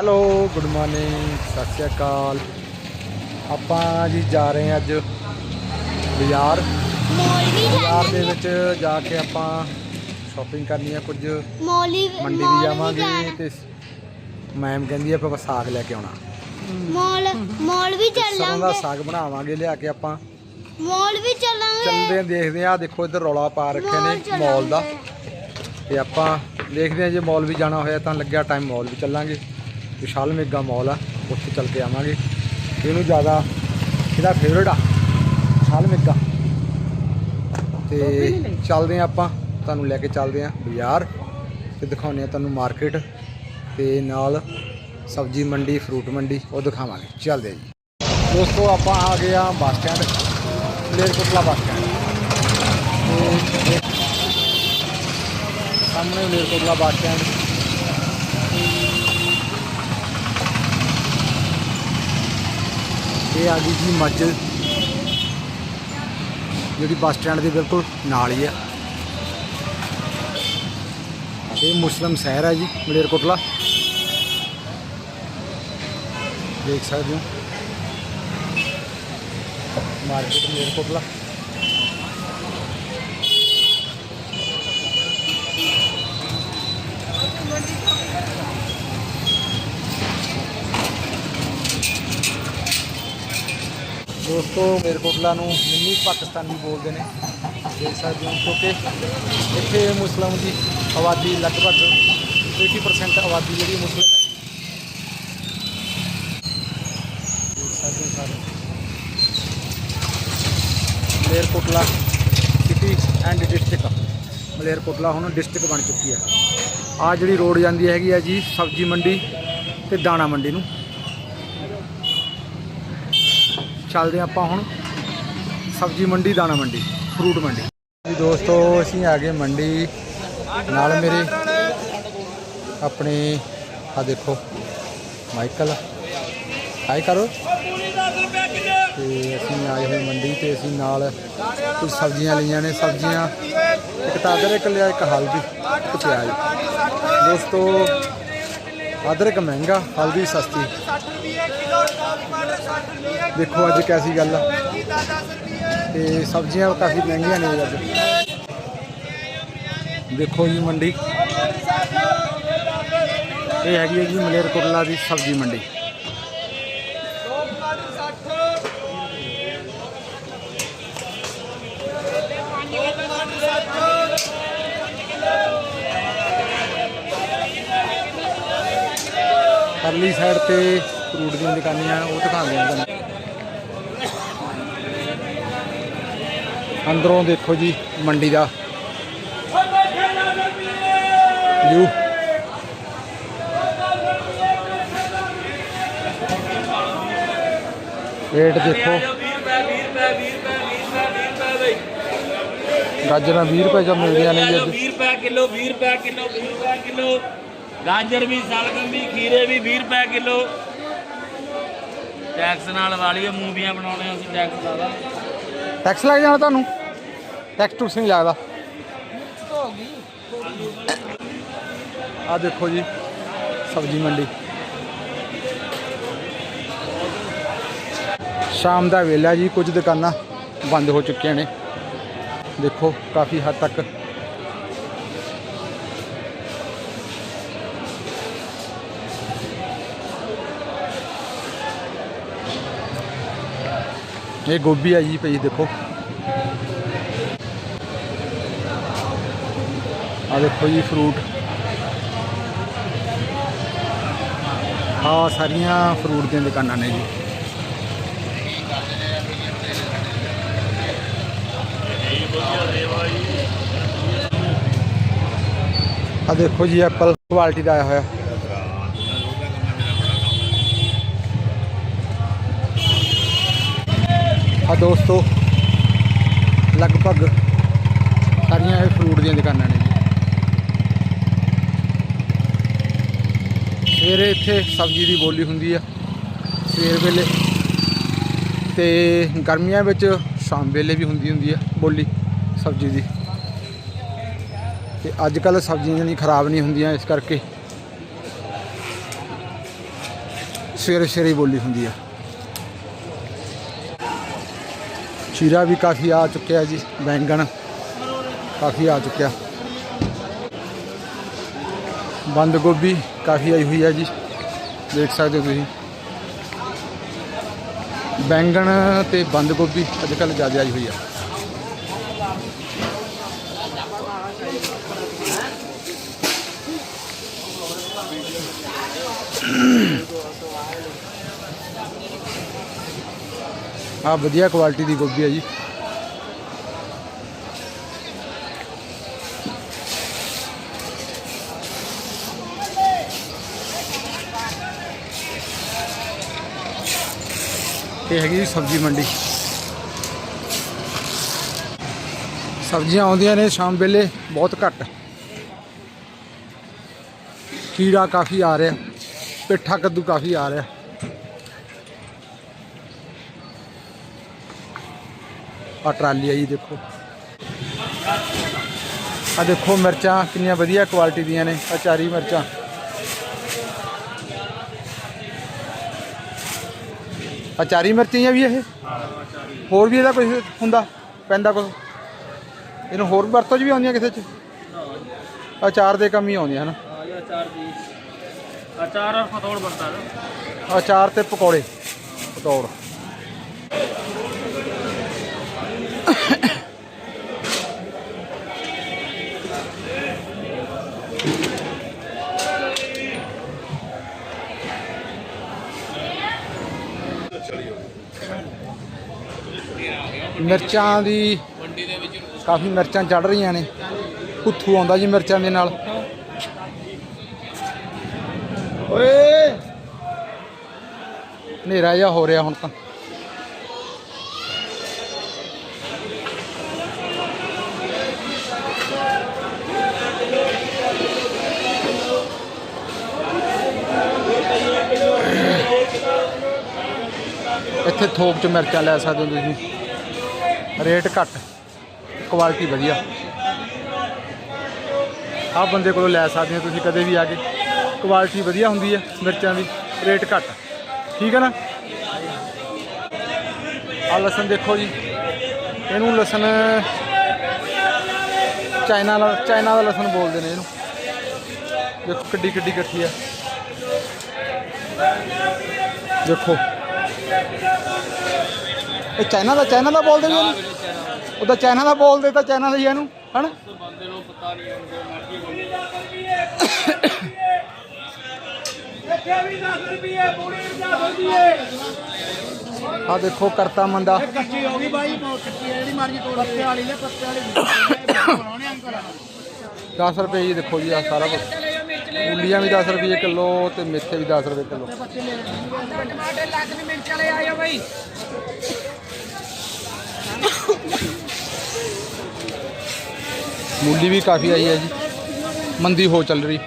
Hello good morning ਸਤਿ ਸ਼੍ਰੀ ਅਕਾਲ। ਆਪਾਂ ਜੀ ਜਾ ਰਹੇ ਹਾਂ ਅੱਜ ਬਾਜ਼ਾਰ। ਬਾਜ਼ਾਰ ਦੇ ਵਿੱਚ ਜਾ ਕੇ ਆਪਾਂ ਸ਼ਾਪਿੰਗ ਕਰਨੀ ਆ ਕੁਝ। ਮੋਲੀ ਮੰਡੀ ਵੀ ਜਾਵਾਂਗੇ ਤੇ ਮੈਮ ਕਹਿੰਦੀ ਆ ਆਪਾਂ ਸਾਗ ਲੈ ਕੇ ਆਉਣਾ। ਮੋਲ ਮੋਲ ਵੀ ਸਰੋਂ ਦਾ ਚੱਲਾਂਗੇ। ਸਾਗ ਬਣਾਵਾਂਗੇ ਲਿਆ ਕੇ ਆਪਾਂ। ਮੋਲ ਵੀ ਚੱਲਾਂਗੇ। ਚੱਲਦੇ ਆਂ ਦੇਖਦੇ ਆਂ ਦੇਖੋ ਇੱਧਰ ਰੌਲਾ ਪਾ ਰੱਖੇ ਮੋਲ ਨੇ ਮਾਲ ਦਾ। ਤੇ ਆਪਾਂ ਦੇਖਦੇ ਆਂ ਜੇ ਮਾਲ ਵੀ ਜਾਣਾ ਹੋਇਆ ਤਾਂ ਲੱਗਿਆ ਟਾਈਮ ਮਾਲ ਵੀ ਚੱਲਾਂਗੇ। ਵਿਸ਼ਾਲ ਮੇਗਾ ਮਾਲ ਆ ਉੱਥੇ ਚੱਲ ਕੇ ਆਵਾਂਗੇ। ਇਹਨੂੰ ਜ਼ਿਆਦਾ ਇਹਦਾ ਫੇਵਰਟ ਆ ਵਿਸ਼ਾਲ ਮੇਗਾ। ਤੇ ਚੱਲਦੇ ਆਂ ਆਪਾਂ ਤੁਹਾਨੂੰ ਲੈ ਕੇ ਚੱਲਦੇ ਆਂ ਬਾਜ਼ਾਰ ਤੇ ਦਿਖਾਉਂਦੇ ਆ ਤੁਹਾਨੂੰ ਮਾਰਕੀਟ ਤੇ ਨਾਲ ਸਬਜ਼ੀ ਮੰਡੀ ਫਰੂਟ ਮੰਡੀ ਉਹ ਦਿਖਾਵਾਂਗੇ। ਚੱਲਦੇ ਆ ਜੀ। ਦੋਸਤੋ ਆਪਾਂ ਆ ਗਏ ਆ bus stand Malerkotla bus stand. ਸਾਹਮਣੇ ਮਲੇਰਕੋਟਲਾ ਬੱਸ ਸਟੈਂਡ ਇਹ ਆ ਗਈ ਜੀ ਮੱਝ। ਜਿਹੜੀ ਬੱਸ ਸਟੈਂਡ ਦੇ ਬਿਲਕੁਲ ਨਾਲ ਹੀ ਆ। ਇਹ ਮੁਸਲਮ ਸ਼ਹਿਰ ਹੈ ਜੀ, ਮਲੇਰਕੋਟਲਾ। ਦੇਖ ਸਕਦੇ ਹੋ। ਮਾਰਕੀਟ ਮਲੇਰਕੋਟਲਾ। ਦੋਸਤੋ ਮੇਰਕੋਟਲਾ ਨੂੰ ਮਿੰਨੀ ਪਾਕਿਸਤਾਨੀ ਬੋਲਦੇ ਨੇ। ਦੇਖ ਸਕਦੇ ਹੋ ਕਿਉਂਕਿ ਇੱਥੇ ਮੁਸਲਮਾਨ ਦੀ ਆਬਾਦੀ ਲਗਭਗ 80% ਆਬਾਦੀ ਜਿਹੜੀ ਮੁਸਲਿਮ ਹੈ। ਦੇਖ ਸਕਦੇ ਹੋ ਸਾਰੇ। Malerkotla city and district Malerkotla ਹੁਣ ਡਿਸਟ੍ਰਿਕਟ ਬਣ ਚੁੱਕੀ ਹੈ। ਆ ਜਿਹੜੀ ਰੋਡ ਜਾਂਦੀ ਹੈਗੀ ਹੈ ਜੀ ਸਬਜ਼ੀ ਮੰਡੀ ਤੇ ਦਾਣਾ ਮੰਡੀ ਨੂੰ। ਚੱਲਦੇ ਹਾਂ ਆਪਾਂ ਹੁਣ ਸਬਜ਼ੀ ਮੰਡੀ, ਦਾਣਾ ਮੰਡੀ ਫਰੂਟ ਮੰਡੀ। ਜੀ ਦੋਸਤੋ, ਅਸੀਂ ਆ ਗਏ ਮੰਡੀ। ਨਾਲ ਮੇਰੇ ਆਪਣੇ ਆ ਦੇਖੋ, ਮਾਈਕਲ। ਹਾਈ ਕਰੋ। ਤੇ ਅਸੀਂ ਆਏ ਹੋਏ ਮੰਡੀ ਤੇ ਅਸੀਂ ਨਾਲ ਕੁਝ ਸਬਜ਼ੀਆਂ ਲਈਆਂ ਨੇ। ਸਬਜ਼ੀਆਂ ਇੱਕ ਤਾਂ ਅਦਰਕ ਲਿਆ, ਇੱਕ ਹਲਦੀ, ਇੱਕ ਪਿਆਜ਼। ਦੋਸਤੋ ਅਦਰਕ ਮਹਿੰਗਾ, ਹਲਦੀ ਸਸਤੀ। ਦੇਖੋ ਅੱਜ ਕੈਸੀ ਗੱਲ ਆ। ਤੇ ਸਬਜ਼ੀਆਂ ਕਾਫੀ ਮਹਿੰਗੀਆਂ ਨੇ ਅੱਜ। ਦੇਖੋ ਜੀ ਮੰਡੀ। ਇਹ ਹੈਗੀ ਹੈ ਜੀ ਮਲੇਰਕੋਟਲਾ ਦੀ ਸਬਜ਼ੀ ਮੰਡੀ। ਪਰਲੀ ਸਾਈਡ ਤੇ ਫਰੂਟ ਦੀਆਂ ਦੁਕਾਨਾਂ ਉਹ ਦਿਖਾਉਂਦੇ ਆ ਤੁਹਾਨੂੰ। ਅੰਦਰੋਂ ਦੇਖੋ ਜੀ, ਮੰਡੀ ਦਾ ਵਿਊ ਰੇਟ ਦੇਖੋ। ਗਾਜਰਾਂ 20 ਰੁਪਏ ਚ ਮਿਲਦੀਆਂ ਨੇ ਜੀ 20 ਰੁਪਏ ਕਿਲੋ 20 ਰੁਪਏ ਕਿਲੋ 20 ਰੁਪਏ ਕਿਲੋ। ਗਾਜਰ ਵੀ, ਸਲਗਮ ਵੀ, ਖੀਰੇ ਵੀ 20 ਰੁਪਏ ਕਿਲੋ। ਟੈਕਸ ਨਾਲ ਵਾਲੀਏ ਮੂਵੀਆਂ ਬਣਾਉਣੇ ਅਸੀਂ ਟੈਕਸ ਲਾਦਾ ਟੈਕਸ ਲੱਗ ਜਾਣਾ ਤੁਹਾਨੂੰ? ਟੈਕਸ ਟੂਕਸ ਨਹੀਂ ਲੱਗਦਾ। ਆ ਦੇਖੋ ਜੀ, ਸਬਜ਼ੀ ਮੰਡੀ। ਸ਼ਾਮ ਦਾ ਵੇਲਾ ਜੀ, ਕੁਝ ਦੁਕਾਨਾਂ ਬੰਦ ਹੋ ਚੁੱਕੀਆਂ ਨੇ। ਦੇਖੋ, ਕਾਫੀ ਹੱਦ ਤੱਕ ਇਹ ਗੋਭੀ ਆ ਜੀ ਪਈ ਦੇਖੋ। ਆ ਦੇਖੋ ਜੀ ਫਰੂਟ ਆ ਸਾਰੀਆਂ ਫਰੂਟ ਦੀਆਂ ਦੁਕਾਨਾਂ ਨੇ ਜੀ। ਆ ਦੇਖੋ ਜੀ ਐਪਲ ਕੁਆਲਿਟੀ ਦਾ ਆਇਆ ਹੋਇਆ। ਆ ਦੋਸਤੋ, ਲਗਭਗ ਸਾਰੀਆਂ ਇਹ ਫਰੂਟ ਦੀਆਂ ਦੁਕਾਨਾਂ ਨੇ ਜੀ। ਸਵੇਰੇ ਇੱਥੇ ਸਬਜ਼ੀ ਦੀ ਬੋਲੀ ਹੁੰਦੀ ਆ, ਸਵੇਰ ਵੇਲੇ। ਤੇ ਗਰਮੀਆਂ ਵਿੱਚ ਸ਼ਾਮ ਵੇਲੇ ਵੀ ਹੁੰਦੀ ਹੁੰਦੀ ਆ ਬੋਲੀ, ਸਬਜ਼ੀ ਦੀ। ਤੇ ਅੱਜ ਕੱਲ ਸਬਜ਼ੀਆਂ ਨਹੀਂ ਖਰਾਬ ਨਹੀਂ ਹੁੰਦੀਆਂ, ਇਸ ਕਰਕੇ ਸਵੇਰੇ ਸਵੇਰੇ ਬੋਲੀ ਹੁੰਦੀ ਆ। ਚੀਰਾ ਵੀ ਕਾਫੀ ਆ ਚੁੱਕਿਆ ਜੀ, ਬੈਂਗਣ ਕਾਫੀ ਆ ਚੁੱਕਿਆ। ਬੰਦ ਗੋਭੀ ਕਾਫੀ ਆਈ ਹੋਈ ਹੈ ਜੀ, ਦੇਖ ਸਕਦੇ ਹੋ ਤੁਸੀਂ। ਬੈਂਗਣ ਤੇ ਬੰਦ ਗੋਭੀ ਅੱਜ ਕੱਲ੍ਹ ਜ਼ਿਆਦਾ ਆਈ ਹੋਈ ਆ। ਆ ਵਧੀਆ ਕੁਆਲਿਟੀ ਦੀ ਗੋਭੀ ਹੈ ਜੀ। ਇਹ ਹੈਗੀ ਜੀ ਸਬਜ਼ੀ ਮੰਡੀ। ਸਬਜ਼ੀਆਂ ਆਉਂਦੀਆਂ ਨੇ ਸ਼ਾਮ ਵੇਲੇ, ਬਹੁਤ ਘੱਟ। ਕੀੜਾ ਕਾਫੀ ਆ ਰਿਹਾ, ਪਿੱਠਾ ਕੱਦੂ ਕਾਫੀ ਆ ਰਿਹਾ। ਆ ਟਰਾਲੀ ਆ ਜੀ ਦੇਖੋ। ਆ ਦੇਖੋ ਮਿਰਚਾਂ ਕਿੰਨੀਆਂ ਵਧੀਆ ਕੁਆਲਿਟੀ ਦੀਆਂ ਨੇ ਆ ਚਾਰੀ ਮਿਰਚਾਂ। ਆ ਚਾਰੀ ਮਿਰਚਾਂ ਵੀ ਇਹ? ਹੋਰ ਵੀ ਇਹਦਾ ਕੁਝ ਹੁੰਦਾ? ਪੈਂਦਾ ਕੁਝ ਇਹਨੂੰ ਹੋਰ ਵਰਤੋਂ 'ਚ ਵੀ ਆਉਂਦੀਆਂ ਕਿਸੇ 'ਚ? ਅਚਾਰ ਦੇ ਕੰਮ ਹੀ ਆਉਂਦੀਆਂ ਹਨ? ਅਚਾਰ ਦੀ ਅਚਾਰ ਔਰ ਬਣਦਾ ਹੈ ਅਚਾਰ ਤੇ ਪਕੌੜੇ। ਪਤੌੜ ਮਿਰਚਾਂ ਦੀ ਕਾਫੀ ਮਿਰਚਾਂ ਚੜ ਰਹੀਆਂ ਨੇ। ਭੁੱਥੂ ਆਉਂਦਾ ਜੀ ਮਿਰਚਾਂ ਦੇ ਨਾਲ। ਓਏ! ਹਨੇਰਾ ਜਿਹਾ ਹੋ ਰਿਹਾ ਹੁਣ ਤਾਂ। ਇੱਥੇ ਥੋਕ ਚ ਮਿਰਚਾਂ ਲੈ ਸਕਦੇ ਹੋ ਤੁਸੀਂ। ਰੇਟ ਘੱਟ ਕੁਆਲਿਟੀ ਵਧੀਆ। ਆਹ ਬੰਦੇ ਕੋਲੋਂ ਲੈ ਸਕਦੇ ਹੋ ਤੁਸੀਂ ਕਦੇ ਵੀ ਆ ਕੇ। ਕੁਆਲਿਟੀ ਵਧੀਆ ਹੁੰਦੀ ਹੈ ਮਿਰਚਾਂ ਦੀ, ਰੇਟ ਘੱਟ। ਠੀਕ ਹੈ ਨਾ? ਆ ਲਸਣ ਦੇਖੋ ਜੀ। ਇਹਨੂੰ ਲਸਣ ਚਾਈਨਾ ਦਾ ਚਾਈਨਾ ਦਾ ਲਸਣ ਬੋਲਦੇ ਨੇ ਇਹਨੂੰ। ਦੇਖੋ ਕਿੱਡੀ ਕਿੱਡੀ ਇਕੱਠੀ ਆ ਦੇਖੋ। ਇਹ ਚਾਈਨਾ ਦਾ ਚਾਈਨਾ ਦਾ ਬੋਲਦੇ ਇਹਨੂੰ ਉਹਦਾ ਚਾਈਨਾ ਦਾ ਬੋਲਦੇ ਤਾਂ ਚਾਈਨਾ ਦਾ ਹੀ ਇਹਨੂੰ ਹਨਾ? ਆ ਦੇਖੋ ਕਰਤਾ ਮੰਦਾ ਕੱਚੀ ਹੋ ਗਈ ਬਾਈ ਕੱਚੀ ਹੈ ਜਿਹੜੀ ਮਰਜ਼ੀ ਤੋੜ ਪੱਤੇ ਵਾਲੀ ਲੈ ਪੱਤੇ ਵਾਲੀ ਬਣਾਉਣੇ ਅੰਕਲ 10 ਰੁਪਏ ਜੀ ਦੇਖੋ ਜੀ ਆ ਸਾਰਾ ਕੁਝ ਮੂਲੀਆਂ ਵੀ 10 ਰੁਪਏ ਕਿਲੋ ਤੇ ਮੇਥੇ ਵੀ 10 ਰੁਪਏ ਕਿਲੋ। ਟਮਾਟਰ ਲੱਗ ਨਹੀਂ ਮਿਰਚ ਵਾਲੇ ਆਇਓ ਬਾਈ ਮੂਲੀ ਵੀ ਕਾਫੀ ਆਈ ਹੈ ਜੀ। ਮੰਦੀ ਹੋ ਚੱਲ ਰਹੀ।